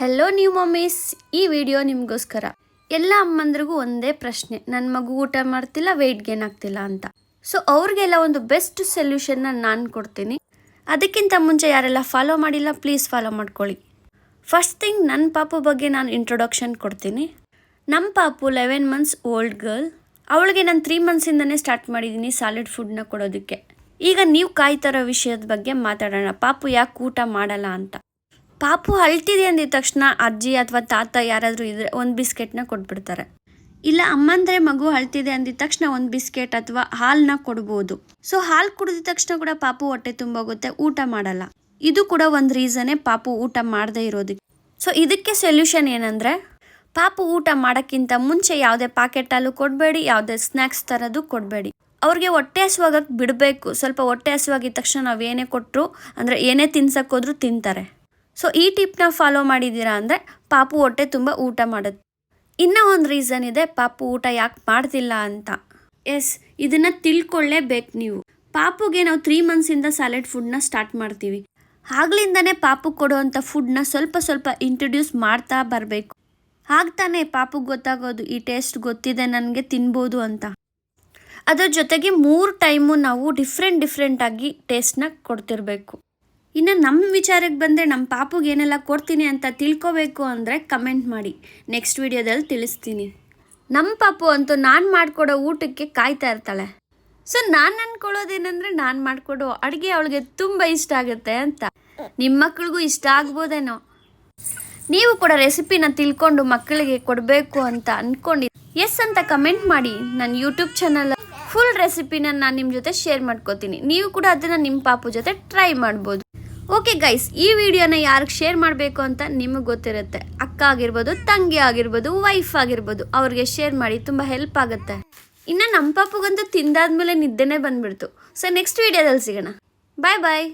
Hello new mummies ಈ video ನಿಮಗೋಸ್ಕರ ಎಲ್ಲ ಅಮ್ಮಂದ್ರಿಗೂ ಒಂದೇ ಪ್ರಶ್ನೆ. ನನ್ನ ಮಗು ಊಟ ಮಾಡ್ತಿಲ್ಲ ವೆಯ್ಟ್ ಗೇನ್ ಆಗ್ತಿಲ್ಲ ಅಂತ. ಸೊ ಅವ್ರಿಗೆಲ್ಲ ಒಂದು ಬೆಸ್ಟ್ ಸೊಲ್ಯೂಷನ್ನ ನಾನು ಕೊಡ್ತೀನಿ. ಅದಕ್ಕಿಂತ ಮುಂಚೆ ಯಾರೆಲ್ಲ ಫಾಲೋ ಮಾಡಿಲ್ಲ ಪ್ಲೀಸ್ ಫಾಲೋ ಮಾಡ್ಕೊಳ್ಳಿ. ಫಸ್ಟ್ ಥಿಂಗ್ ನನ್ನ ಪಾಪು ಬಗ್ಗೆ ನಾನು ಇಂಟ್ರೊಡಕ್ಷನ್ ಕೊಡ್ತೀನಿ. ನಮ್ಮ ಪಾಪು ಲೆವೆನ್ ಮಂತ್ಸ್ ಓಲ್ಡ್ ಗರ್ಲ್ ಅವಳಿಗೆ ನಾನು ತ್ರೀ ಮಂತ್ಸಿಂದನೇ ಸ್ಟಾರ್ಟ್ ಮಾಡಿದ್ದೀನಿ ಸಾಲಿಡ್ ಫುಡ್ನ ಕೊಡೋದಕ್ಕೆ. ಈಗ ನೀವು ಕಾಯ್ತಾರೋ ವಿಷಯದ ಬಗ್ಗೆ ಮಾತಾಡೋಣ. ಪಾಪು ಯಾಕೆ ಊಟ ಮಾಡಲ್ಲ ಅಂತ. ಪಾಪು ಅಳ್ತಿದೆ ಅಂದಿದ ತಕ್ಷಣ ಅಜ್ಜಿ ಅಥವಾ ತಾತ ಯಾರಾದರೂ ಇದ್ರೆ ಒಂದು ಬಿಸ್ಕೆಟ್ನ ಕೊಟ್ಬಿಡ್ತಾರೆ. ಇಲ್ಲ ಅಮ್ಮಂದ್ರೆ ಮಗು ಅಳ್ತಿದೆ ಅಂದಿದ ತಕ್ಷಣ ಒಂದು ಬಿಸ್ಕೆಟ್ ಅಥವಾ ಹಾಲನ್ನ ಕೊಡ್ಬೋದು. ಸೊ ಹಾಲು ಕುಡಿದ ತಕ್ಷಣ ಕೂಡ ಪಾಪು ಹೊಟ್ಟೆ ತುಂಬೋಗುತ್ತೆ, ಊಟ ಮಾಡಲ್ಲ. ಇದು ಕೂಡ ಒಂದು ರೀಸನೇ ಪಾಪು ಊಟ ಮಾಡದೇ ಇರೋದಕ್ಕೆ. ಸೊ ಇದಕ್ಕೆ ಸೊಲ್ಯೂಷನ್ ಏನಂದರೆ, ಪಾಪು ಊಟ ಮಾಡೋಕ್ಕಿಂತ ಮುಂಚೆ ಯಾವುದೇ ಪಾಕೆಟ್ ಹಾಲು ಕೊಡಬೇಡಿ, ಯಾವುದೇ ಸ್ನ್ಯಾಕ್ಸ್ ಥರದ್ದು ಕೊಡಬೇಡಿ. ಅವ್ರಿಗೆ ಹೊಟ್ಟೆ ಹಸುವಾಗಕ್ಕೆ ಬಿಡಬೇಕು. ಸ್ವಲ್ಪ ಹೊಟ್ಟೆ ಹಸುವಾಗಿದ್ದ ತಕ್ಷಣ ನಾವು ಏನೇ ಕೊಟ್ಟರು ಅಂದರೆ ಏನೇ ತಿನ್ಸಕ್ಕೆ ಹೋದ್ರೂ ತಿಂತಾರೆ. ಸೊ ಈ ಟಿಪ್ನ ಫಾಲೋ ಮಾಡಿದ್ದೀರಾ ಅಂದರೆ ಪಾಪು ಹೊಟ್ಟೆ ತುಂಬ ಊಟ ಮಾಡುತ್ತೆ. ಇನ್ನೂ ಒಂದು ರೀಸನ್ ಇದೆ, ಪಾಪು ಊಟ ಯಾಕೆ ಮಾಡ್ತಿಲ್ಲ ಅಂತ. ಎಸ್ ಇದನ್ನು ತಿಳ್ಕೊಳ್ಳೇಬೇಕು ನೀವು. ಪಾಪುಗೆ ನಾವು ತ್ರೀ ಮಂತ್ಸಿಂದ ಸ್ಯಾಲೆಡ್ ಫುಡ್ನ ಸ್ಟಾರ್ಟ್ ಮಾಡ್ತೀವಿ. ಆಗ್ಲಿಂದನೇ ಪಾಪು ಕೊಡುವಂಥ ಫುಡ್ನ ಸ್ವಲ್ಪ ಸ್ವಲ್ಪ ಇಂಟ್ರೊಡ್ಯೂಸ್ ಮಾಡ್ತಾ ಬರಬೇಕು. ಆಗ್ತಾನೆ ಪಾಪುಗೆ ಗೊತ್ತಾಗೋದು, ಈ ಟೇಸ್ಟ್ ಗೊತ್ತಿದೆ, ನನಗೆ ತಿನ್ಬೋದು ಅಂತ. ಅದರ ಜೊತೆಗೆ ಮೂರು ಟೈಮು ನಾವು ಡಿಫ್ರೆಂಟ್ ಡಿಫ್ರೆಂಟಾಗಿ ಟೇಸ್ಟ್ನ ಕೊಡ್ತಿರ್ಬೇಕು. ಇನ್ನು ನಮ್ಮ ವಿಚಾರಕ್ಕೆ ಬಂದರೆ ನಮ್ಮ ಪಾಪುಗೆ ಏನೆಲ್ಲ ಕೊಡ್ತೀನಿ ಅಂತ ತಿಳ್ಕೊಬೇಕು ಅಂದರೆ ಕಮೆಂಟ್ ಮಾಡಿ. ನೆಕ್ಸ್ಟ್ ವಿಡಿಯೋದಲ್ಲಿ ತಿಳಿಸ್ತೀನಿ. ನಮ್ಮ ಪಾಪು ಅಂತೂ ನಾನು ಮಾಡಿಕೊಡೋ ಊಟಕ್ಕೆ ಕಾಯ್ತಾ ಇರ್ತಾಳೆ. ಸೊ ನಾನು ಅನ್ಕೊಳ್ಳೋದೇನೆಂದರೆ ನಾನು ಮಾಡಿಕೊಡೋ ಅಡುಗೆ ಅವಳಿಗೆ ತುಂಬ ಇಷ್ಟ ಆಗುತ್ತೆ ಅಂತ. ನಿಮ್ಮ ಮಕ್ಳಿಗೂ ಇಷ್ಟ ಆಗ್ಬೋದೇನೋ. ನೀವು ಕೂಡ ರೆಸಿಪಿನ ತಿಳ್ಕೊಂಡು ಮಕ್ಕಳಿಗೆ ಕೊಡಬೇಕು ಅಂತ ಅಂದ್ಕೊಂಡು ಎಸ್ ಅಂತ ಕಮೆಂಟ್ ಮಾಡಿ. ನನ್ನ ಯೂಟ್ಯೂಬ್ ಚಾನಲ್ ಫುಲ್ ರೆಸಿಪಿನ ನಾನು ನಿಮ್ಮ ಜೊತೆ ಶೇರ್ ಮಾಡ್ಕೋತೀನಿ. ನೀವು ಕೂಡ ಅದನ್ನು ನಿಮ್ಮ ಪಾಪು ಜೊತೆ ಟ್ರೈ ಮಾಡ್ಬೋದು. ಓಕೆ ಗೈಸ್ ಈ ವಿಡಿಯೋನ ಯಾರಿಗೆ ಶೇರ್ ಮಾಡಬೇಕು ಅಂತ ನಿಮಗೆ ಗೊತ್ತಿರುತ್ತೆ. ಅಕ್ಕ ಆಗಿರ್ಬೋದು, ತಂಗಿ ಆಗಿರ್ಬೋದು ವೈಫ್ ಆಗಿರ್ಬೋದು, ಅವ್ರಿಗೆ ಶೇರ್ ಮಾಡಿ ತುಂಬ ಹೆಲ್ಪ್ ಆಗುತ್ತೆ. ಇನ್ನು ನಮ್ಮ ಪಾಪಗಂತೂ ತಿಂದಾದ್ಮೇಲೆ ನಿದ್ದೆನೇ ಬಂದ್ಬಿಡ್ತು. ಸೊ ನೆಕ್ಸ್ಟ್ ವಿಡಿಯೋದಲ್ಲಿ ಸಿಗೋಣ. ಬಾಯ್ ಬಾಯ್